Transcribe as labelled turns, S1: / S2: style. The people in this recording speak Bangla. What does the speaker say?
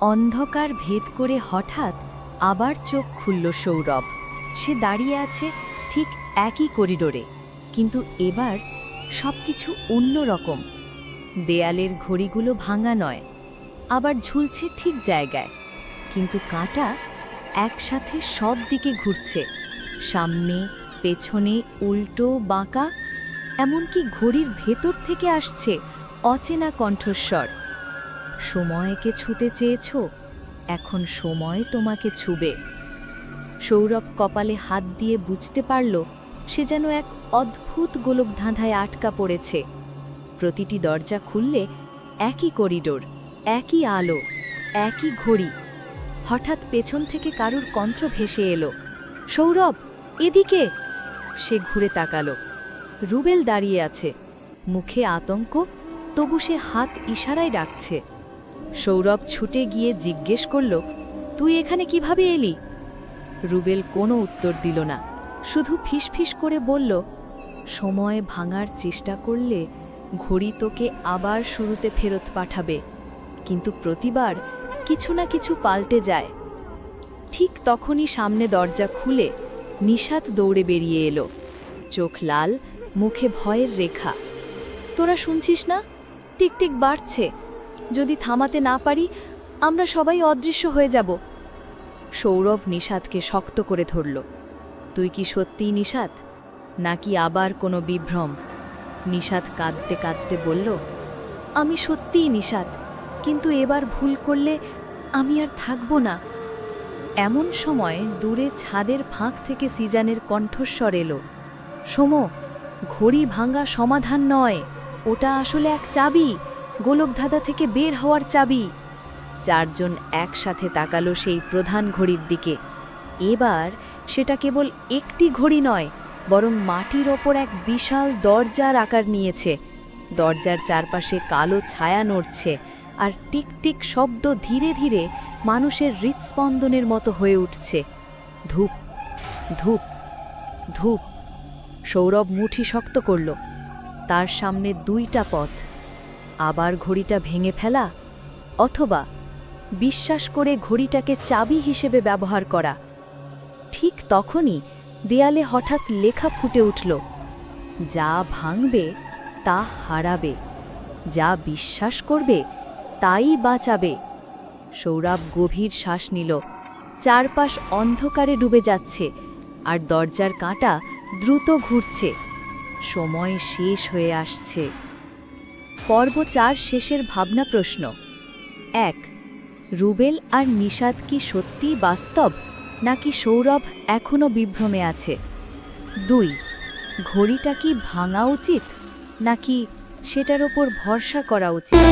S1: অন্ধকার ভেদ করে হঠাৎ আবার চোখ খুলল সৌরভ। সে দাঁড়িয়ে আছে ঠিক একই করিডোরে, কিন্তু এবার সব সবকিছু অন্যরকম দেয়ালের ঘড়িগুলো ভাঙা নয়, আবার ঝুলছে ঠিক জায়গায়, কিন্তু কাঁটা একসাথে সব দিকে ঘুরছে। সামনে, পেছনে, উল্টো, বাঁকা, এমনকি ঘড়ির ভেতর থেকে আসছে অচেনা কণ্ঠস্বর। সময়কে ছুতে চেয়েছ? এখন সময় তোমাকে ছুবে। সৌরভ কপালে হাত দিয়ে বুঝতে পারল, সে যেন এক অদ্ভুত গোলকধাঁধায় আটকা পড়েছে। প্রতিটি দরজা খুললে একই করিডোর, একই আলো, একই ঘড়ি। হঠাৎ পেছন থেকে কারুর কণ্ঠ ভেসে এলো। সৌরভ, এদিকে! সে ঘুরে তাকালো। রুবেল দাঁড়িয়ে আছে। মুখে আতঙ্ক, তবু সে হাত ইশারায় ডাকছে। সৌরভ ছুটে গিয়ে জিজ্ঞেস করল, তুই এখানে কীভাবে এলি? রুবেল কোনো উত্তর দিল না, শুধু ফিসফিস করে বলল, সময় ভাঙার চেষ্টা করলে ঘড়ি তোকে আবার শুরুতে ফেরত পাঠাবে, কিন্তু প্রতিবার কিছু না কিছু পাল্টে যায়। ঠিক তখনই সামনে দরজা খুলে নিশাত দৌড়ে বেরিয়ে এলো, চোখ লাল, মুখে ভয়ের রেখা। তোরা শুনছিস না? টিকটিক বাড়ছে। যদি থামাতে না পারি, আমরা সবাই অদৃশ্য হয়ে যাব। সৌরভ নিষাদকে শক্ত করে ধরল। তুই কি সত্যিই নিষাদ? নাকি আবার কোনো বিভ্রম? নিষাদ কাঁদতে কাঁদতে বলল, আমি সত্যিই নিষাদ, কিন্তু এবার ভুল করলে আমি আর থাকব না। এমন সময় দূরে ছাদের ফাঁক থেকে সিজানের কণ্ঠস্বর এলো, সোম, ঘড়ি ভাঙা সমাধান নয়, ওটা আসলে এক চাবি। গোলকধাঁধা থেকে বের হওয়ার চাবি। চারজন একসাথে তাকালো সেই প্রধান ঘড়ির দিকে। এবার সেটা কেবল একটি ঘড়ি নয়, বরং মাটির ওপর এক বিশাল দরজার আকার নিয়েছে। দরজার চারপাশে কালো ছায়া নড়ছে আর টিকটিক শব্দ ধীরে ধীরে মানুষের হৃৎস্পন্দনের মতো হয়ে উঠছে। ধূপ ধূপ ধূপ, সৌরভ মুঠি শক্ত করল। তার সামনে দুইটা পথ। আবার ঘড়িটা ভেঙে ফেলা অথবা বিশ্বাস করে ঘড়িটাকে চাবি হিসেবে ব্যবহার করা। ঠিক তখনই দেয়ালে হঠাৎ লেখা ফুটে উঠল, যা ভাঙবে, তা হারাবে। যা বিশ্বাস করবে, তাই বাঁচাবে। সৌরভ গভীর শ্বাস নিল, চারপাশ অন্ধকারে ডুবে যাচ্ছে আর দরজার কাঁটা দ্রুত ঘুরছে। সময় শেষ হয়ে আসছে। পর্ব চার শেষের ভাবনা প্রশ্ন। এক, রুবেল আর নিষাদ কি সত্যিই বাস্তব, নাকি সৌরভ এখনও বিভ্রমে আছে? দুই, ঘড়িটা কি ভাঙা উচিত, নাকি সেটার ওপর ভরসা করা উচিত?